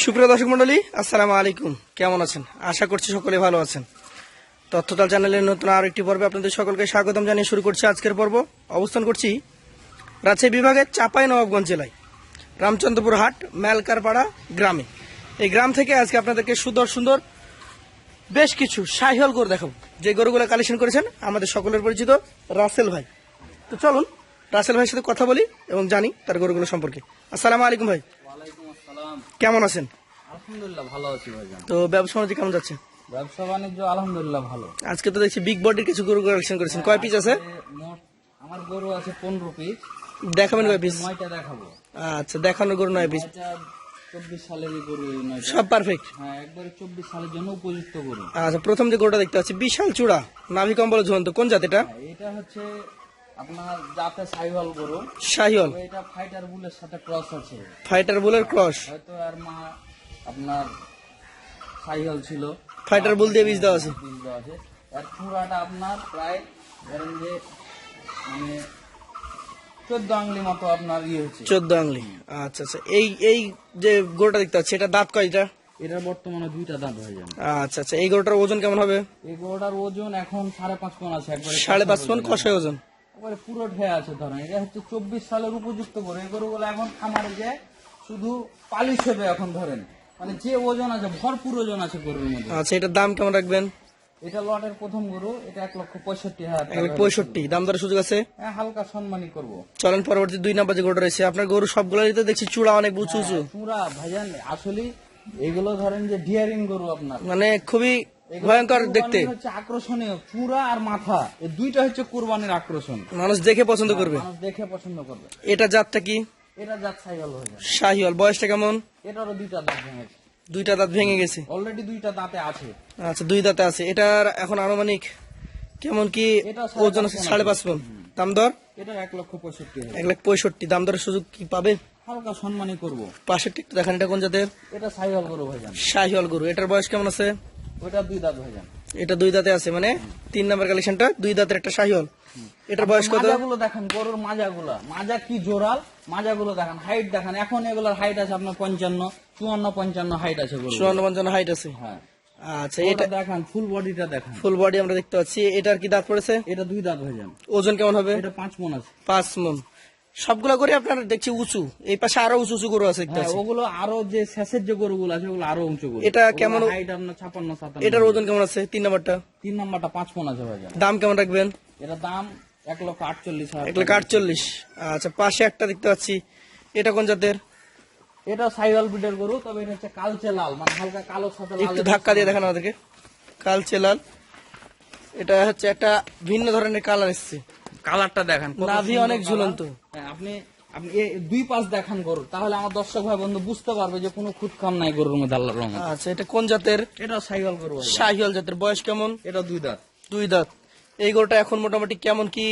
সুপ্রিয় দর্শক মন্ডলী, আসসালামু আলাইকুম। কেমন আছেন? আশা করছি সকলে ভালো আছেন। তথ্যতাল চ্যানেলের নতুন আরও একটি পর্বে আপনাদের সকলকে স্বাগতম জানিয়ে শুরু করছি আজকের পর্ব। অবস্থান করছি রাজশাহী বিভাগের চাপাই নবাবগঞ্জ জেলায়, রামচন্দ্রপুর হাট মেলকারপাড়া গ্রামে। এই গ্রাম থেকে আজকে আপনাদেরকে সুন্দর সুন্দর বেশ কিছু সাইহল গরু দেখাবো। যে গরুগুলো কালেকশন করেছেন, আমাদের সকলের পরিচিত রাসেল ভাই। তো চলুন, রাসেল ভাইয়ের সাথে কথা বলি এবং জানি তার গরুগুলো সম্পর্কে। আসসালামু আলাইকুম ভাই। কেমন আছেন? আলহামদুলিল্লাহ ভালো আছি ভাইজান। তো ব্যবসা বাণিজ্য কেমন যাচ্ছে? ব্যবসা বাণিজ্য আলহামদুলিল্লাহ ভালো। আজকে তো দেখছি বিগ বডির কিছু গরু কালেকশন করেছেন। কয় পিস আছে? আমার গরু আছে পনেরো পিস দেখাবেন কয় পিস নয়টা দেখাবো। আচ্ছা দেখানো গরু নয় পিস চব্বিশ সালেরই গরু সব পারফেক্ট হ্যাঁ একবারে চব্বিশ সালের জন্য উপযুক্ত গরু। আচ্ছা প্রথম যে গরুটা দেখতে পাচ্ছি বিশাল চূড়া নাভি কম্বল ঝুলন্ত। কোন জাতিটা হ্যাঁ, এটা হচ্ছে আপনার জাতে সাইওয়াল গরু তো এটা ফাইটার বুলের সাথে ক্রস আছে। ফাইটার বুলের ক্রস হয়তো আর মা আপনার সাইওয়াল ছিল। ফাইটার বুল দিয়ে বীজ দেওয়া আছে। বীজ দেওয়া আছে। আর চূড়াটা আপনার প্রায় ধরেন যে মানে চোদ্দ আংলি মতো আপনার ইয়ে হচ্ছে। চোদ্দ আংলি। আচ্ছা আচ্ছা। এই এই যে গরুটা দেখতে পাচ্ছি এটা দাঁত কয়টা? এটার বর্তমানে দুইটা দাঁত হয়ে যাবে। আচ্ছা আচ্ছা। এই গরুটার ওজন কেমন হবে? এই গরুটার ওজন এখন সাড়ে পাঁচ পন আছে সাড়ে পাঁচ পন কষায় ওজন। একবারে পুরো ঢেয়ে আছে ধরেন। এটা হচ্ছে চব্বিশ সালের উপযুক্ত গরু। এই গরুগুলো এখন খামারে যে শুধু পালিশ হবে এখন ধরেন। মানে যে ওজন আছে ভরপুর ওজন আছে গরুর মধ্যে। আচ্ছা এটার দাম কেমন রাখবেন? এটা লটের প্রথম গরু এটা এক লক্ষ পঁয়ষট্টি হাজার পঁয়ষট্টি। দাম দরের সুযোগ আছে? হ্যাঁ, হালকা সম্মানই করব। চলেন পরবর্তী দুই নাম্বার যে গরুটা রয়েছে আপনার গরু সবগুলোরই তো দেখছি চূড়া অনেক উঁচু উঁচু। পুরা ভাইজান আসলে এগুলো ধরেন যে ডিয়ারিং গরু আপনার। মানে খুবই ভয়ঙ্কর দেখতে। হচ্ছে আকর্ষণীয় চূড়া আর মাথা। এই দুইটা হচ্ছে কুরবানির আকর্ষণ। মানুষ দেখে পছন্দ করবে। মানুষ দেখে পছন্দ করবে। এটা জাতটা কি? এটা জাত সাইকেল হয়ে যায় শাহিওয়াল বয়সটা কেমন? এটারও দুইটা দাঁত ভেঙেছে দুইটা দাঁত ভেঙে গেছে। অলরেডি দুইটা দাঁতে আছে। আচ্ছা দুই দাঁতে আছে। এটার এখন আনুমানিক কেমন কি ওজন আছে? সাড়ে পাঁচ পন দাম দর? এটা এক লক্ষ পঁয়ষট্টি এক লাখ পঁয়ষট্টি। দাম দরের সুযোগ কি পাবে? হালকা সম্মানই করব। পাশেরটা একটু দেখান এটা কোন জাতের? এটা সাইকেল গরু ভাইজান শাহিওয়াল গরু। এটার বয়স কেমন আছে? ওইটা দুই দাঁত ভাইজান এটা দুই দাঁতে আছে মানে তিন নাম্বার কালেকশনটা দুই দাঁতের একটা শাহিওয়াল এটার বয়স কত? মাজাগুলো দেখেন গরুর মাজাগুলা। মাজা কি জোরাল? মাজাগুলো দেখেন হাইট দেখেন। এখন এগুলোর হাইট আছে আপনার পঞ্চান্ন চুয়ান্ন পঞ্চান্ন হাইট আছে চুয়ান্ন পঞ্চান্ন হাইট আছে। হ্যাঁ। আচ্ছা এটা এটা দেখেন ফুল বডিটা দেখেন। ফুল বডি আমরা দেখতে পাচ্ছি। এটার কি দাঁত পড়েছে? এটা দুই দাঁত হয়ে যান ওজন কেমন হবে? এটা পাঁচ মন আছে। পাঁচ মন। সবগুলা করে আপনার দেখছি উঁচু। এই পাশে আরও উঁচু উঁচু গরু আছে হ্যাঁ ওগুলো আরও যে শেষের যে গরুগুলো আছে ওগুলো আরও উঁচু গরু। এটা কেমন- ছাপান্ন সাতান্ন। এটার ওজন কেমন আছে? তিন নাম্বারটা? তিন নাম্বারটা পাঁচ মন আছে দাম কেমন রাখবেন? এটা দাম এক লক্ষ আটচল্লিশ এক লাখ আটচল্লিশ। আচ্ছা পাশে একটা দেখতে পাচ্ছি। এটা কোন জাতের? এটা সাইওয়াল ব্রিডের গরু তবে এটা হচ্ছে কালচে লাল মানে হালকা কালো সাথে লাল একটু ধাক্কা দিয়ে দেখান আমাদেরকে। কালচে লাল। এটা হচ্ছে একটা ভিন্ন ধরনের কালার এসছে। কালারটা দেখেন নাভি অনেক ঝুলন্ত। হ্যাঁ, আপনি আপনি দুই পাশ দেখান গরু তাহলে আমার দর্শক ভাই বন্ধু বুঝতে পারবে যে কোনো খুদ কাম নাই গরুর মধ্যে আল্লাহ রঙ আচ্ছা এটা কোন জাতের? এটা সাইওয়াল গরু ভাই। জাতের। বয়স কেমন? এটা দুই দাঁত। দুই দাঁত। এই গরুটা এখন মোটামুটি কেমন কি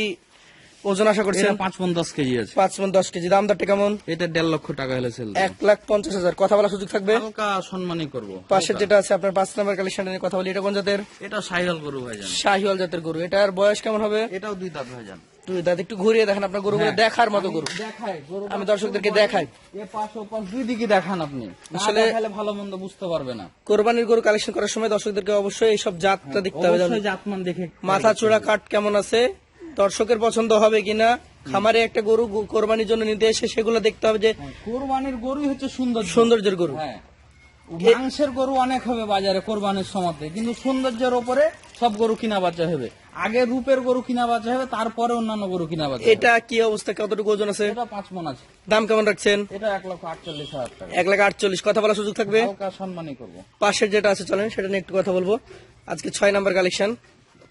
ওজন আশা করছেন? এটা পাঁচ পন দশ কেজি আছে। পাঁচ মন দশ কেজি। দাম দরটা কেমন? এটা দেড় লক্ষ টাকা হলে সেল এক লাখ পঞ্চাশ হাজার। কথা বলার সুযোগ থাকবে? হালকা সম্মানই করব। পাশের যেটা আছে আপনার পাঁচ নাম্বার কালেকশন নিয়ে কথা বলি এটা কোন জাতের? এটা সাইওয়াল গরু ভাই শাহিওয়াল জাতের গরু। এটার বয়স কেমন হবে? এটাও দুই দাঁত ভাই দুই দাঁত। একটু ঘুরিয়ে দেখেন আপনার গরুগুলো। দেখার মতো গরু। দেখাই। গরু আমি দর্শকদেরকে দেখাই। এ পাশ ও পাশ দুই দিকে দেখান আপনি। আসলে- আসলে ভালো মন্দ বুঝতে পারবে না। কোরবানির গরু কালেকশন করার সময় দর্শকদেরকে অবশ্যই এইসব জাতটা দেখতে হবে। জাতমান দেখে মাথা চূড়া কাট কেমন আছে? দর্শকের পছন্দ হবে কিনা খামারে একটা গরু কোরবানির জন্য নিতে এসে সেগুলো দেখতে হবে যে হ্যাঁ, কোরবানির গরুই হচ্ছে সুন্দর সৌন্দর্যের গরু। হ্যাঁ। মাংসের গরু অনেক হবে বাজারে কোরবানির সময়তে কিন্তু সৌন্দর্যের ওপরে সব গরু কিনা বাচ্চা হবে। আগে রূপের গরু কিনা বাচ্চা হবে তারপরে অন্যান্য গরু কিনা বাচ্চা এটা কি অবস্থা? কতটুকু ওজন আছে? এটা পাঁচ মন আছে। দাম কেমন রাখছেন? এটা এক লক্ষ আটচল্লিশ হাজার টাকা। এক লাখ আটচল্লিশ। কথা বলার সুযোগ থাকবে? সম্মানই করব। পাশের যেটা আছে চলেন সেটা নিয়ে একটু কথা বলব। আজকে ছয় নাম্বার কালেকশন।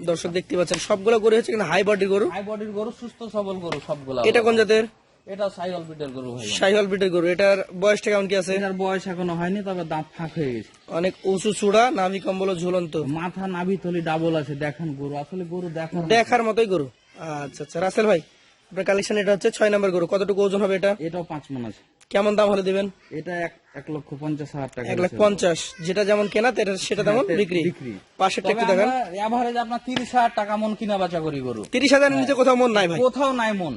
দর্শক দেখতে পাচ্ছেন সবগুলো গরু হচ্ছে কিন্তু হাই বডির গরু। হাই বডির গরু সুস্থ সবল গরু সবগুলা এটা কোন জাতের? এটা সাইওয়াল বিটের গরু ভাই শাহিওয়াল ব্রিডের গরু। এটার বয়সটা কেমন কি আছে? এটার বয়স এখনও হয়নি তবে দাঁত ফাঁক হয়ে গেছে। অনেক উঁচু চূড়া নাভি কম্বল ঝুলন্ত। মাথা নাভি থলি ডাবল আছে দেখেন গরু। আসলে গরু দেখার দেখার মতোই গরু। আচ্ছা আচ্ছা রাসেল ভাই আপনার কালেকশন এটা হচ্ছে ছয় নম্বর গরু। কতটুকু ওজন হবে এটা? এটাও পাঁচ মন আছে। কেমন দাম হলে দিবেন? এটা এক লক্ষ পঞ্চাশ হাজার টাকা এক লাখ পঞ্চাশ। যেটা যেমন কেনা সেটা তেমন বিক্রি। বিক্রি। পাশেরটা একটু দেখান। এভারেজ আপনার তিরিশ হাজার টাকা মন কিনা বাচা করি গরু। তিরিশ হাজারের নিচে কোথাও মন নাই ভাই। কোথাও নাই মন।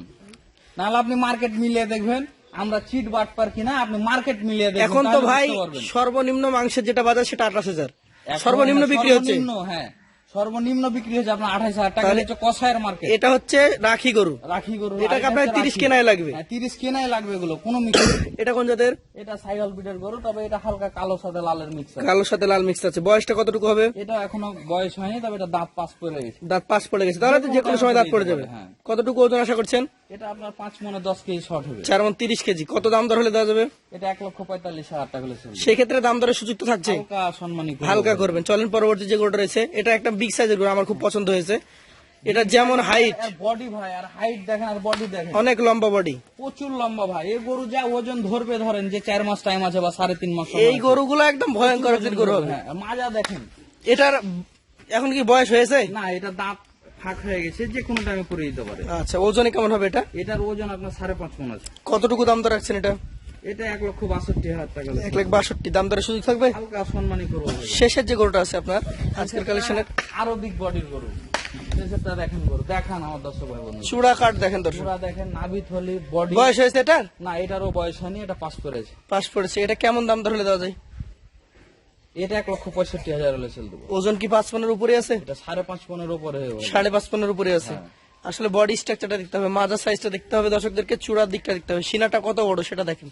নাহলে আপনি মার্কেট মিলিয়ে দেখবেন আমরা চিট বাটপার কিনা আপনি মার্কেট মিলিয়ে দেখুন এখন তো ভাই সর্বনিম্ন মাংসের যেটা বাজার সেটা আঠাশ হাজার। সর্বনিম্ন হ্যাঁ, বিক্রি হচ্ছে। হ্যাঁ। সর্বনিম্ন বিক্রি হচ্ছে আপনার আঠাইশ হাজার টাকা। হচ্ছে কষায়ের মার্কেট এটা হচ্ছে রাখি গরু। রাখি গরু এটাকে আপনার তিরিশ 30 কেনায় লাগবে। তিরিশ কেনায় লাগবে এগুলো কোনো মিক্স এটা কোন জাতের? এটা সাইকেল বিটের গরু তবে এটা হালকা কালো সাথে লালের মিক্স কালোর সাথে লাল মিক্স আছে। বয়সটা কতটুকু হবে? এটা এখনও বয়স হয়নি তবে এটা দাঁত পাস করে গেছে। দাঁত পাস পড়ে গেছে। তাহলে তো যে কোনো সময় দাঁত পড়ে যাবে। হ্যাঁ। কতটুকু ওজন আশা করছেন? এটা আপনার পাঁচ মনে দশ কেজি শর্ট হবে। চার মন তিরিশ কেজি। কত দাম দর হলে দেওয়া যাবে? এটা এক লক্ষ পঁয়তাল্লিশ হাজার টাকা হলে সেক্ষেত্রে দাম দরের সুযোগ তো থাকছে হালকা হালকা করবেন। চলেন পরবর্তী যে গরুটা রয়েছে এটা একটা বিগ সাইজের গরু আমার খুব পছন্দ হয়েছে। এটা যেমন হাইট আর বডি ভাই আর হাইট দেখেন আর বডি দেখেন। অনেক লম্বা বডি প্রচুর লম্বা ভাই। এই গরু যা ওজন ধরবে ধরেন যে চার মাস টাইম আছে বা সাড়ে তিন মাস এই। গরুগুলো একদম ভয়ঙ্কর গরু হবে। হ্যাঁ, মাজা দেখেন। এটার এখন কি বয়স হয়েছে? না এটা দাঁত ফাঁক হয়ে গেছে যে কোনো টাইমে পরে দিতে পারে। আচ্ছা ওজনে কেমন হবে এটা? এটার ওজন আপনার সাড়ে পাঁচ মন আছে। কতটুকু দাম দর রাখছেন এটা? এটা এক লক্ষ বাষট্টি হাজার টাকা এক লাখ বাষট্টি দাম সুযোগ থাকবে? হালকা করব শেষের যে গরুটা আছে আপনার আজকের কালেকশনের আরও বিগ বডির গরু। দেখেন গরু দেখান আমার দর্শক ভাই বন্ধু চূড়া দেখেন দর্শক। পুরা দেখেন নাভি থলি বডি। বয়স হয়েছে এটার না এটারও বয়স হয়নি এটা পাস করেছে। পাস পড়েছে এটা কেমন দাম দর হলে দেওয়া যায়? এটা এক লক্ষ পঁয়ষট্টি হাজার হলে সেল দেবো। ওজন কি পাঁচ পনেরো উপরে আছে? এটা সাড়ে পাঁচ পনেরো উপরে সাড়ে পাঁচ পনেরো উপরে আছে। আসলে বডি স্ট্রাকচারটা দেখতে হবে মাজা সাইজটা দেখতে হবে দর্শকদেরকে চূড়ার দিকটা দেখতে হবে। সিনাটা কত বড় সেটা দেখেন।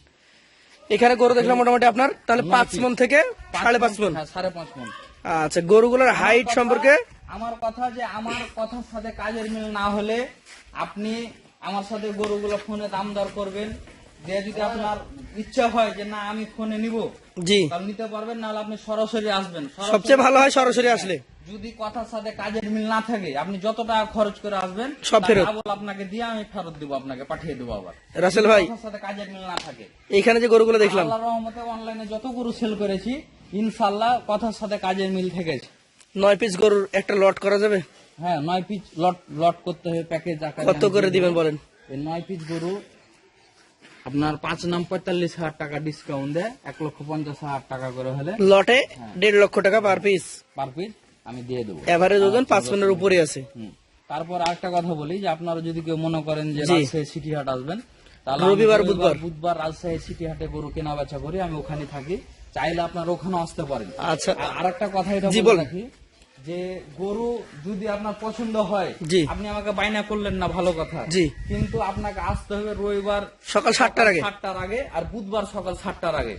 এখানে গরু দেখলাম মোটামুটি আপনার তাহলে পাঁচ মন থেকে সাড়ে পাঁচ মন। হ্যাঁ সাড়ে পাঁচ মন। আচ্ছা গরুগুলোর হাইট সম্পর্কে? আমার কথা যে আমার কথার সাথে কাজের মিল না হলে আপনি আমার সাথে গরুগুলো ফোনে দাম দর করবেন। যে যদি আপনার ইচ্ছা হয় যে না আমি ফোনে নিব জি। তাহলে নিতে পারবেন নাহলে আপনি সরাসরি আসবেন। সবচেয়ে ভালো হয় সরাসরি আসলে। যদি কথার সাথে কাজের মিল না থাকে আপনি যত টাকা খরচ করে আসবেন সব ফেরত। আপনাকে দিয়ে আমি ফেরত দিব আপনাকে পাঠিয়ে দেবো আবার। রাসেল ভাই কথার সাথে কাজের মিল না থাকে। এখানে যে গরুগুলো দেখলাম। আল্লাহ রহমতে অনলাইনে যত গরু সেল করেছি ইনশাল্লাহ কথার সাথে কাজের মিল থেকেছে নয় পিস গরুর একটা লট করা যাবে? হ্যাঁ নয় পিস লট লট করতে হবে প্যাকেজ কত করে দিবেন বলেন? নয় পিস গরু আপনার পাঁচ নাম পঁয়তাল্লিশ হাজার টাকা ডিসকাউন্ট দেয় এক লক্ষ পঞ্চাশ হাজার টাকা করে হলে। লটে দেড় লক্ষ টাকা পার পিস পার পিস আমি দিয়ে দেবো। এভারেজ ওজন পাঁচ মনের উপরে আছে। তারপর আরেকটা কথা বলি যে আপনারা যদি কেউ মনে করেন যে। রাজশাহী সিটি হাট আসবেন তাহলে রবিবার, বুধবার। বুধবার রাজশাহী সিটি হাটে গরু কেনা বেচা করি আমি ওখানে থাকি। চাইলে আপনার ওখানে আসতে পারেন। আচ্ছা। আর একটা কথা এটা বলে রাখি যে গরু যদি আপনার পছন্দ হয় আপনি আমাকে বাইনা করলেন না ভালো কথা। জি। কিন্তু আপনাকে আসতে হবে রবিবার সকাল সাতটার আগে। সাতটার আগে আর বুধবার সকাল সাতটার আগে।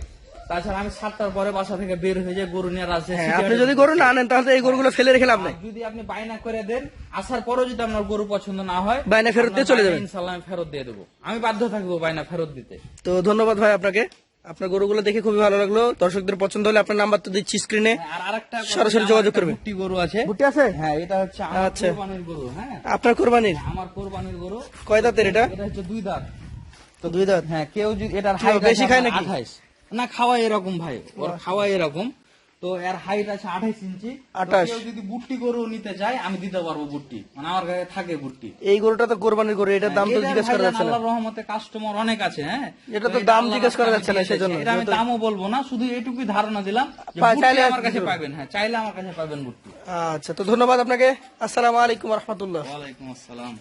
তাছাড়া আমি সাতটার পরে বাসা থেকে বের হয়ে যাই গরু নিয়ে রাজশাহী হ্যাঁ আপনি যদি গরু না আনেন তাহলে এই গরুগুলো ফেলে রেখে লাভ নাই। যদি আপনি বায়না করে দেন আসার পরেও যদি আপনার গরু পছন্দ না হয় বায়না ফেরত দিয়ে চলে যাবেন। ইনশাল্লাহ আমি ফেরত দিয়ে দেবো। আমি বাধ্য থাকব বায়না ফেরত দিতে। তো ধন্যবাদ ভাই আপনাকে। আপনার গরুগুলো দেখে খুবই ভালো লাগল। দর্শকদের পছন্দ হলে আপনার নাম্বার তো দিচ্ছি স্ক্রিনে আর আরেকটা কথা, সরাসরি যোগাযোগ করবেন। ভুট্টি গরু আছে। ভুট্টি আছে? হ্যাঁ এটা হচ্ছে আমার আচ্ছা। গরু হ্যাঁ। আপনার কোরবানির? আমার কোরবানির গরু। কয় দাঁতের এটা? এটা হচ্ছে দুই দাঁত। তো দুই দাঁত? হ্যাঁ কেউ যদি এটার হাইট বেশি খায় নাকি? না খাওয়া এরকম ভাই ওর খাওয়া এরকম। তো এর হাইট আছে আঠাইশ ইঞ্চি। তো 28 কেউ যদি বুট্টি গরু নিতে চায় আমি দিতে পারব বুট্টি। মানে আমার কাছে থাকে বুট্টি। এই গরুটা তো কোরবানির গরু এটার দাম তো জিজ্ঞেস করা যাচ্ছে না। আল্লাহর রহমতে কাস্টমার অনেক আছে হ্যাঁ। এটা তো দাম জিজ্ঞেস করা যাচ্ছে না, সেজন্য। এটা আমি দামও বলব না শুধু এইটুকুই ধারণা দিলাম যে চাইলে আমার কাছে পাবেন হ্যাঁ চাইলে আমার কাছে পাবেন বুট্টি। আচ্ছা তো ধন্যবাদ আপনাকে। আসসালামু আলাইকুম রহমতুল্লাহ। ওয়ালাইকুম আসসালাম।